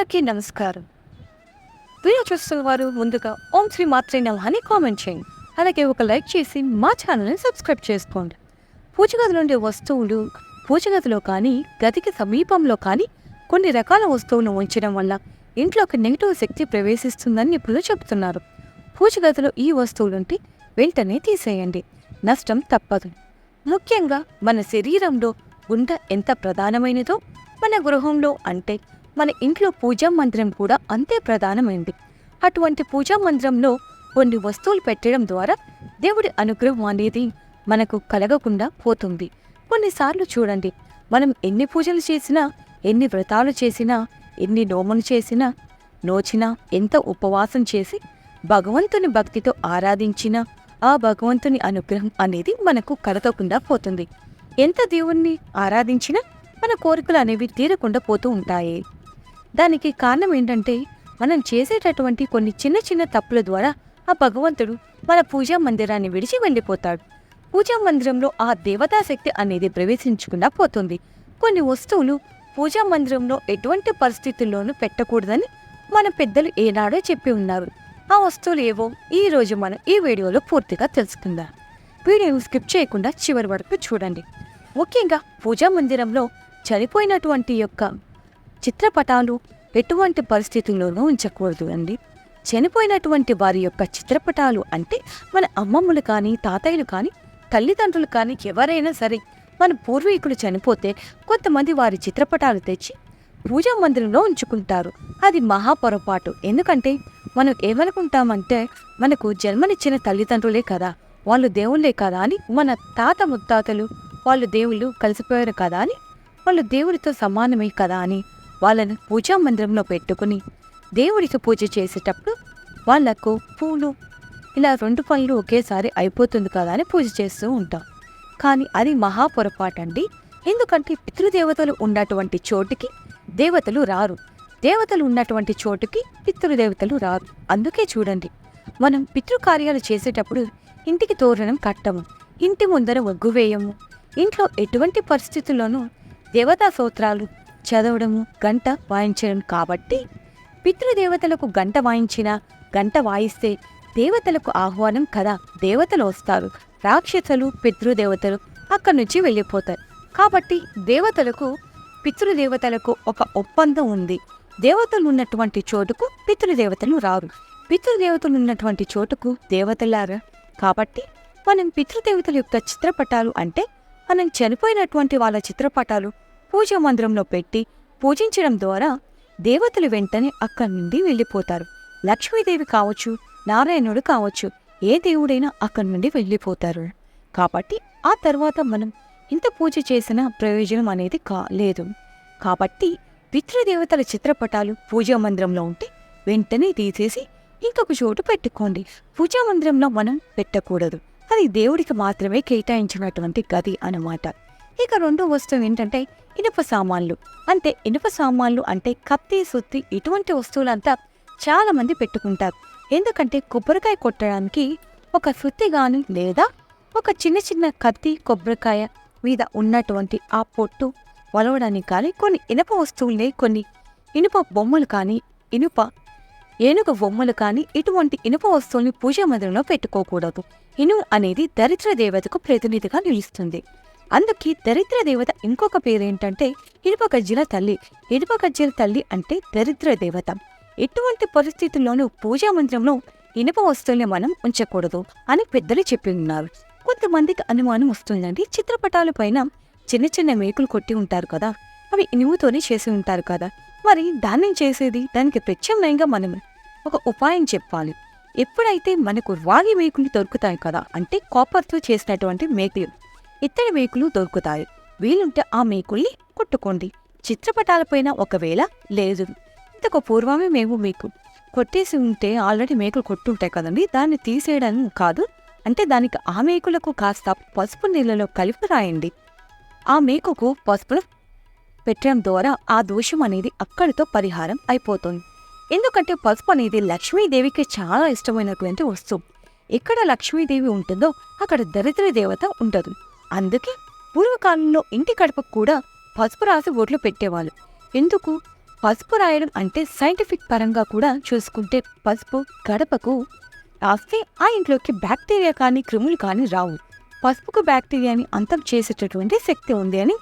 అందరికీ నమస్కారం. వీడియో చూస్తున్న వారు ముందుగా ఓం శ్రీ మాత్రే నమః అని కామెంట్ చేయండి. అలాగే ఒక లైక్ చేసి మా ఛానల్ని సబ్స్క్రైబ్ చేసుకోండి. పూజ ఉండే వస్తువులు పూజగదిలో కానీ గదికి సమీపంలో కానీ కొన్ని రకాల వస్తువులను ఉంచడం వల్ల ఇంట్లోకి నెగిటివ్ శక్తి ప్రవేశిస్తుందని నిపుణులు చెబుతున్నారు. పూజగదిలో ఈ వస్తువులుంటే వెంటనే తీసేయండి. నష్టం తప్పదు. ముఖ్యంగా మన శరీరంలో గుండె ఎంత ప్రధానమైనదో మన గృహంలో అంటే మన ఇంట్లో పూజా మందిరం కూడా అంతే ప్రధానమైంది. అటువంటి పూజా మందిరంలో కొన్ని వస్తువులు పెట్టడం ద్వారా దేవుడి అనుగ్రహం అనేది మనకు కలగకుండా పోతుంది. కొన్నిసార్లు చూడండి మనం ఎన్ని పూజలు చేసినా ఎన్ని వ్రతాలు చేసినా ఎన్ని నోములు చేసినా నోచినా ఎంత ఉపవాసం చేసి భగవంతుని భక్తితో ఆరాధించినా ఆ భగవంతుని అనుగ్రహం అనేది మనకు కలగకుండా పోతుంది. ఎంత దేవుణ్ణి ఆరాధించినా మన కోరికలు అనేవి తీరకుండా పోతూ ఉంటాయి. దానికి కారణం ఏంటంటే మనం చేసేటటువంటి కొన్ని చిన్న చిన్న తప్పుల ద్వారా ఆ భగవంతుడు మన పూజా మందిరాన్ని విడిచి వెళ్ళిపోతాడు. పూజా మందిరంలో ఆ దేవతా శక్తి అనేది ప్రవేశించకుండా పోతుంది. కొన్ని వస్తువులు పూజా మందిరంలో ఎటువంటి పరిస్థితుల్లోనూ పెట్టకూడదని మన పెద్దలు ఏనాడో చెప్పి ఉన్నారు. ఆ వస్తువులు ఏవో ఈ రోజు మనం ఈ వీడియోలో పూర్తిగా తెలుసుకుందాం. వీడియోని స్కిప్ చేయకుండా చివరి వరకు చూడండి. ముఖ్యంగా పూజా మందిరంలో చనిపోయినటువంటి యొక్క చిత్రపటాలు ఎటువంటి పరిస్థితుల్లోనూ ఉంచకూడదు అండి. చనిపోయినటువంటి వారి యొక్క చిత్రపటాలు అంటే మన అమ్మమ్మలు కానీ తాతయ్యలు కానీ తల్లిదండ్రులు కానీ ఎవరైనా సరే మన పూర్వీకులు చనిపోతే కొంతమంది వారి చిత్రపటాలు తెచ్చి పూజా మందిరంలో ఉంచుకుంటారు. అది మహా పొరపాటు. ఎందుకంటే మనం ఏమనుకుంటామంటే మనకు జన్మనిచ్చిన తల్లిదండ్రులే కదా వాళ్ళు దేవుళ్ళే కదా అని మన తాత ముత్తాతలు వాళ్ళు దేవుళ్ళు కలిసిపోయారు కదా అని వాళ్ళు దేవుడితో సమానమే కదా అని వాళ్ళని పూజా మందిరంలో పెట్టుకుని దేవుడికి పూజ చేసేటప్పుడు వాళ్ళకు పూలు ఇలా రెండు పనులు ఒకేసారి అయిపోతుంది కదా అని పూజ చేస్తూ ఉంటాం. కానీ అది మహా పొరపాటండి ఎందుకంటే పితృదేవతలు ఉన్నటువంటి చోటుకి దేవతలు రారు. దేవతలు ఉన్నటువంటి చోటుకి పితృదేవతలు రారు. అందుకే చూడండి మనం పితృకార్యాలు చేసేటప్పుడు ఇంటికి తోరణం కట్టము ఇంటి ముందర ఒగ్గు వేయము ఇంట్లో ఎటువంటి పరిస్థితుల్లోనూ దేవతా సూత్రాలు చదవడము గంట వాయించడం కాబట్టి పితృదేవతలకు గంట వాయించిన గంట వాయిస్తే దేవతలకు ఆహ్వానం కదా దేవతలు వస్తారు. రాక్షసులు పితృదేవతలు అక్కడి నుంచి వెళ్ళిపోతారు. కాబట్టి దేవతలకు పితృదేవతలకు ఒక ఒప్పందం ఉంది. దేవతలు ఉన్నటువంటి చోటుకు పితృదేవతలు రారు. పితృదేవతలు ఉన్నటువంటి చోటుకు దేవతలారా? కాబట్టి మనం పితృదేవతల యొక్క చిత్రపటాలు అంటే మనం చనిపోయినటువంటి వాళ్ళ చిత్రపటాలు పూజా మందిరంలో పెట్టి పూజించడం ద్వారా దేవతలు వెంటనే అక్కడి నుండి వెళ్ళిపోతారు. లక్ష్మీదేవి కావచ్చు నారాయణుడు కావచ్చు ఏ దేవుడైనా అక్కడి నుండి వెళ్ళిపోతారు. కాబట్టి ఆ తర్వాత మనం ఇంత పూజ చేసినా ప్రయోజనం అనేది కా లేదు. కాబట్టి పితృదేవతల చిత్రపటాలు పూజా మందిరంలో ఉంటే వెంటనే తీసేసి ఇంకొక చోటు పెట్టుకోండి. పూజా మందిరంలో మనం పెట్టకూడదు. అది దేవుడికి మాత్రమే కేటాయించినటువంటి గది అన్నమాట. ఇక రెండో వస్తువు ఏంటంటే ఇనుప సామాన్లు. అంటే ఇనుప సామాన్లు అంటే కత్తి సుత్తి ఇటువంటి వస్తువులంతా చాలా మంది పెట్టుకుంటారు. ఎందుకంటే కొబ్బరికాయ కొట్టడానికి ఒక సుత్తి గాని లేదా ఒక చిన్న చిన్న కత్తి కొబ్బరికాయ మీద ఉన్నటువంటి ఆ పొట్టు వలవడానికి కానీ కొన్ని ఇనుప వస్తువులే కొన్ని ఇనుప బొమ్మలు కానీ ఇనుప ఏనుగు బొమ్మలు కానీ ఇటువంటి ఇనుప వస్తువుల్ని పూజా మందిరంలో పెట్టుకోకూడదు. ఇనుము అనేది దరిద్ర దేవతకు ప్రతినిధిగా నిలుస్తుంది. అందుకే దరిద్ర దేవత ఇంకొక పేరేంటంటే ఏంటంటే గజ్జల తల్లి. ఇడుపగజ్జల తల్లి అంటే దరిద్ర దేవత. ఎటువంటి పరిస్థితుల్లోనూ పూజా మందిరంలో ఇనుప వస్తువుల్ని మనం ఉంచకూడదు అని పెద్దలు చెప్పి ఉన్నారు కొంతమందికి అనుమానం వస్తుందండి. చిత్రపటాల పైన చిన్న చిన్న మేకులు కొట్టి ఉంటారు కదా. అవి ఇనుముతోనే చేసి ఉంటారు కదా. మరి దాన్ని చేసేది? దానికి ప్రత్యామ్నాయంగా మనం ఒక ఉపాయం చెప్పాలి. ఎప్పుడైతే మనకు రాగి మేకులు దొరుకుతాయి కదా అంటే కాపర్తో చేసినటువంటి మేకులు. ఇత్తడి మేకులు దొరుకుతాయి. వీలుంటే ఆ మేకుల్ని కొట్టుకోండి. చిత్రపటాలపైన ఒకవేళ లేదు. ఇంతకు పూర్వమే మేము మీకు కొట్టేసి ఉంటే ఆల్రెడీ మేకులు కొట్టుంటాయి కదండి. దాన్ని తీసేయడం కాదు. అంటే దానికి ఆ మేకులకు కాస్త పసుపు నీళ్ళలో కలిపి రాయండి. ఆ మేకుకు పసుపును పెట్టడం ద్వారా ఆ దోషం అనేది అక్కడితో పరిహారం అయిపోతుంది. ఎందుకంటే పసుపు అనేది లక్ష్మీదేవికి చాలా ఇష్టమైనటువంటి వస్తువు. ఎక్కడ లక్ష్మీదేవి ఉంటుందో అక్కడ దరిద్ర దేవత ఉండదు. అందుకే పూర్వకాలంలో ఇంటి గడపకు కూడా పసుపు రాసి ఓట్లు పెట్టేవాళ్ళు. ఎందుకు? పసుపు రాయడం అంటే సైంటిఫిక్ పరంగా కూడా చూసుకుంటే పసుపు గడపకు రాస్తే ఆ ఇంట్లోకి బ్యాక్టీరియా కానీ క్రిములు కానీ రావు. పసుపుకు బ్యాక్టీరియాని అంతం చేసేటటువంటి శక్తి ఉంది అని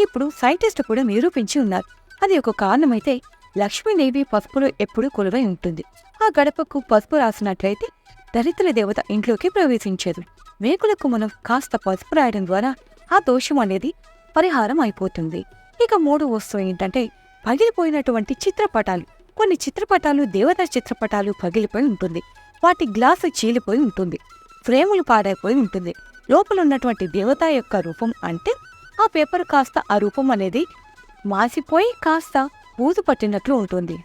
ఇప్పుడు సైంటిస్ట్ కూడా నిరూపించి ఉన్నారు. అది ఒక కారణమైతే లక్ష్మీదేవి పసుపులో ఎప్పుడూ కొలువై ఉంటుంది. ఆ గడపకు పసుపు రాసినట్లయితే దరిద్ర దేవత ఇంట్లోకి ప్రవేశించేది. మేకులకు మనం కాస్త పసుపు రాయడం ద్వారా ఆ దోషం అనేది పరిహారం అయిపోతుంది. ఇక మూడు వస్తువు ఏంటంటే పగిలిపోయినటువంటి చిత్రపటాలు. కొన్ని చిత్రపటాలు దేవత చిత్రపటాలు పగిలిపోయి ఉంటుంది. వాటి గ్లాసు చీలిపోయి ఉంటుంది. ఫ్రేములు పాడైపోయి ఉంటుంది. లోపల ఉన్నటువంటి దేవత యొక్క రూపం అంటే ఆ పేపర్ కాస్త ఆ రూపం అనేది మాసిపోయి కాస్త బూజు పట్టినట్లు ఉంటుంది.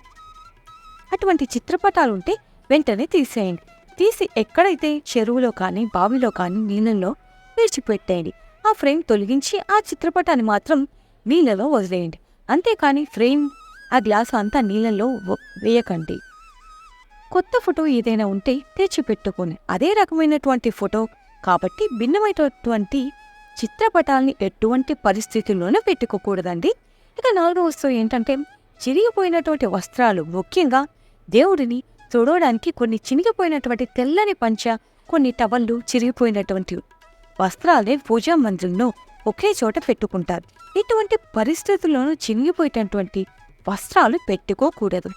అటువంటి చిత్రపటాలు ఉంటే వెంటనే తీసేయండి. తీసి ఎక్కడైతే చెరువులో కానీ బావిలో కానీ నీళ్ళల్లో విడిచిపెట్టేయండి. ఆ ఫ్రేమ్ తొలగించి ఆ చిత్రపటాన్ని మాత్రం నీళ్ళలో వదిలేయండి. అంతేకాని ఫ్రేమ్ ఆ గ్లాస్ అంతా నీళ్ళల్లో వేయకండి. కొత్త ఫోటో ఏదైనా ఉంటే తెచ్చిపెట్టుకోండి. అదే రకమైనటువంటి ఫోటో కాబట్టి భిన్నమైనటువంటి చిత్రపటాల్ని ఎటువంటి పరిస్థితుల్లోనూ పెట్టుకోకూడదండి. ఇక నాలుగో వస్తువు ఏంటంటే చిరిగిపోయినటువంటి వస్త్రాలు. ముఖ్యంగా దేవుడిని చూడడానికి కొన్ని చినిగిపోయినటువంటి తెల్లని పంచ కొన్ని టవళ్ళు చిరిగిపోయినటువంటి వస్త్రాలే పూజా మందిరంలో ఒకే చోట పెట్టుకుంటారు. ఇటువంటి పరిస్థితుల్లోనూ చినిగిపోయేటటువంటి వస్త్రాలు పెట్టుకోకూడదు.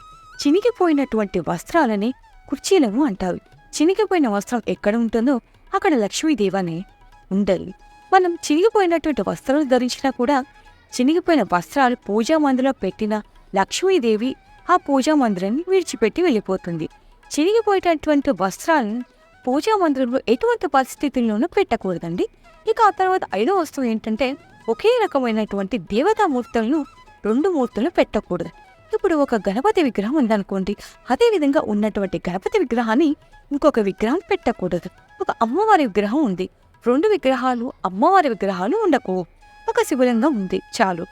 చినిగిపోయినటువంటి వస్త్రాలని కుర్చీలను అంటారు. చినిగిపోయిన వస్త్రం ఎక్కడ ఉంటుందో అక్కడ లక్ష్మీదేవనే ఉండాలి మనం చినిగిపోయినటువంటి వస్త్రాలు ధరించినా కూడా చినిగిపోయిన వస్త్రాలు పూజా మందిలో పెట్టిన లక్ష్మీదేవి ఆ పూజా మందిరాన్ని విడిచిపెట్టి వెళ్ళిపోతుంది. చిరిగిపోయేటటువంటి వస్త్రాలను పూజా మందిరంలో ఎటువంటి పరిస్థితుల్లోనూ పెట్టకూడదండి. ఇక ఆ తర్వాత ఐదో వస్తువు ఏంటంటే ఒకే రకమైనటువంటి దేవతా మూర్తులను రెండు మూర్తులను పెట్టకూడదు. ఇప్పుడు ఒక గణపతి విగ్రహం ఉందనుకోండి. అదే విధంగా ఉన్నటువంటి గణపతి విగ్రహాన్ని ఇంకొక విగ్రహం పెట్టకూడదు. ఒక అమ్మవారి విగ్రహం ఉంది. రెండు విగ్రహాలు అమ్మవారి విగ్రహాలు ఉండకు. ఒక శివలింగం ఉంది. చాలు.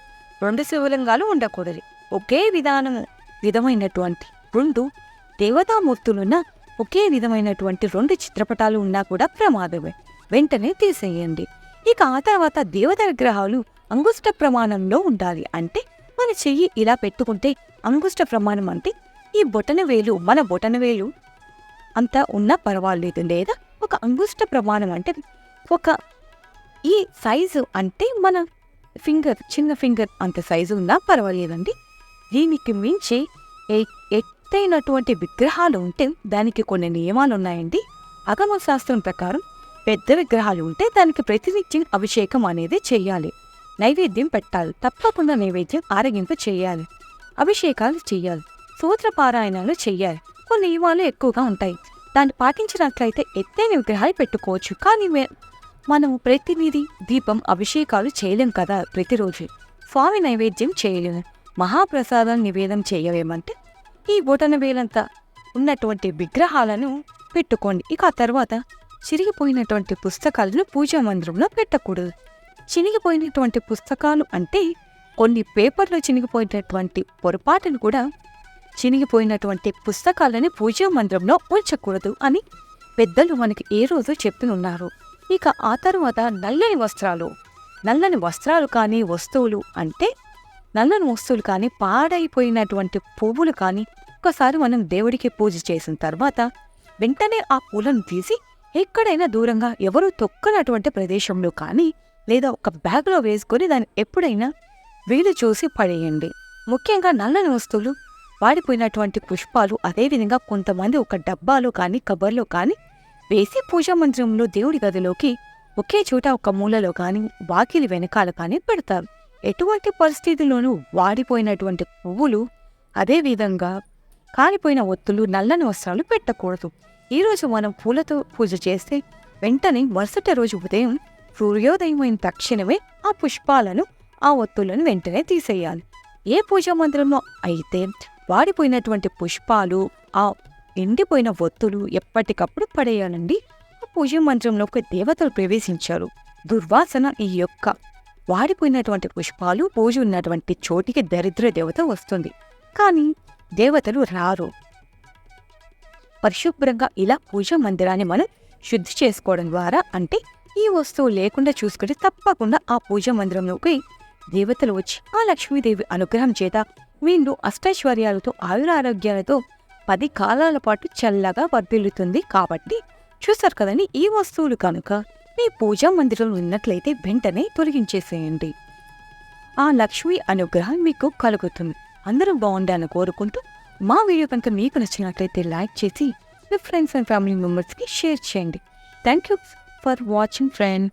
రెండు శివలింగాలు ఉండకూడదు. ఒకే విధానం విధమైనటువంటి రెండు దేవతామూర్తులున్న ఒకే విధమైనటువంటి రెండు చిత్రపటాలు ఉన్నా కూడా ప్రమాదమే. వెంటనే తీసేయండి. ఇక ఆ తర్వాత దేవత విగ్రహాలు అంగుష్ట ప్రమాణంలో ఉండాలి. అంటే మన చెయ్యి ఇలా పెట్టుకుంటే అంగుష్ట ప్రమాణం అంటే ఈ బొటన వేలు మన బొటన వేలు అంత ఉన్నా పర్వాలేదు. లేదా ఒక అంగుష్ట ప్రమాణం అంటే ఒక ఈ సైజు అంటే మన ఫింగర్ చిన్న ఫింగర్ అంత సైజు ఉన్నా పర్వాలేదండి. దీనికి మించి ఎత్తైనటువంటి విగ్రహాలు ఉంటే దానికి కొన్ని నియమాలు ఉన్నాయండి. అగమ శాస్త్రం ప్రకారం పెద్ద విగ్రహాలు ఉంటే దానికి ప్రతినిత్యం అభిషేకం అనేది చేయాలి. నైవేద్యం పెట్టాలి. తప్పకుండా నైవేద్యం ఆరగింపు చేయాలి. అభిషేకాలు చేయాలి. సూత్రపారాయణాలు చేయాలి. కొన్ని నియమాలు ఎక్కువగా ఉంటాయి. దాన్ని పాటించినట్లయితే ఎత్తైన విగ్రహాలు పెట్టుకోవచ్చు. కానీ మనం ప్రతినిధి దీపం అభిషేకాలు చేయలేం కదా ప్రతిరోజు. స్వామి నైవేద్యం చేయలేము. మహాప్రసాదం నివేదం చేయవేమంటే ఈ బొటన వేలంతా ఉన్నటువంటి విగ్రహాలను పెట్టుకోండి. ఇక ఆ తర్వాత చిరిగిపోయినటువంటి పుస్తకాలను పూజా మందిరంలో పెట్టకూడదు. చినిగిపోయినటువంటి పుస్తకాలు అంటే కొన్ని పేపర్లో చినిగిపోయినటువంటి పొరపాటును కూడా చినిగిపోయినటువంటి పుస్తకాలని పూజా మందిరంలో ఉంచకూడదు అని పెద్దలు మనకి ఏ రోజు చెప్పి ఉన్నారు ఇక ఆ తర్వాత నల్లని వస్త్రాలు. నల్లని వస్త్రాలు కానీ వస్తువులు అంటే నల్లని వస్తువులు కానీ పాడైపోయినటువంటి పువ్వులు కానీ ఒకసారి మనం దేవుడికి పూజ చేసిన తర్వాత వెంటనే ఆ పూలను తీసి ఎక్కడైనా దూరంగా ఎవరు తొక్కనటువంటి ప్రదేశంలో కానీ లేదా ఒక బ్యాగ్లో వేసుకొని దాన్ని ఎప్పుడైనా వీలు చూసి పడేయండి. ముఖ్యంగా నల్లని వస్తువులు వాడిపోయినటువంటి పుష్పాలు అదేవిధంగా కొంతమంది ఒక డబ్బాలో కానీ కబర్లో కానీ వేసి పూజా మందిరంలో దేవుడి గదిలోకి ఒకే చోట ఒక మూలలో కానీ వాకిలి వెనకాల కానీ పెడతారు. ఎటువంటి పరిస్థితుల్లోనూ వాడిపోయినటువంటి పువ్వులు అదేవిధంగా కాలిపోయిన ఒత్తులు నల్లని వస్త్రాలు పెట్టకూడదు. ఈరోజు మనం పూలతో పూజ చేస్తే వెంటనే మరుసటి రోజు ఉదయం సూర్యోదయం అయిన తక్షణమే ఆ పుష్పాలను ఆ ఒత్తులను వెంటనే తీసేయాలి. ఏ పూజా మందిరంలో అయితే వాడిపోయినటువంటి పుష్పాలు ఆ ఎండిపోయిన ఒత్తులు ఎప్పటికప్పుడు పడేయాలండి. ఆ పూజా మందిరంలోకి దేవతలు ప్రవేశించారు. దుర్వాసన ఈ యొక్క వాడిపోయినటువంటి పుష్పాలు పూజ ఉన్నటువంటి చోటికి దరిద్ర దేవత వస్తుంది. కానీ దేవతలు రారు. పరిశుభ్రంగా ఇలా పూజా మందిరాన్ని మనం శుద్ధి చేసుకోవడం ద్వారా అంటే ఈ వస్తువు లేకుండా చూసుకుంటే తప్పకుండా ఆ పూజ మందిరంలోకి దేవతలు వచ్చి ఆ లక్ష్మీదేవి అనుగ్రహం చేత వీళ్ళు అష్టైశ్వర్యాలతో ఆయురారోగ్యాలతో పది కాలాల పాటు చల్లగా వర్ధిల్లుతుంది కాబట్టి చూస్తారు కదండి ఈ వస్తువులు కనుక. మీ పూజా మందిరం ఉన్నట్లయితే వెంటనే తొలగించేసేయండి. ఆ లక్ష్మి అనుగ్రహం మీకు కలుగుతుంది. అందరూ బాగుండాలని కోరుకుంటూ మా వీడియో కనుక మీకు నచ్చినట్లయితే లైక్ చేసి మీ ఫ్రెండ్స్ అండ్ ఫ్యామిలీ మెంబర్స్కి షేర్ చేయండి. Thank you for watching friend.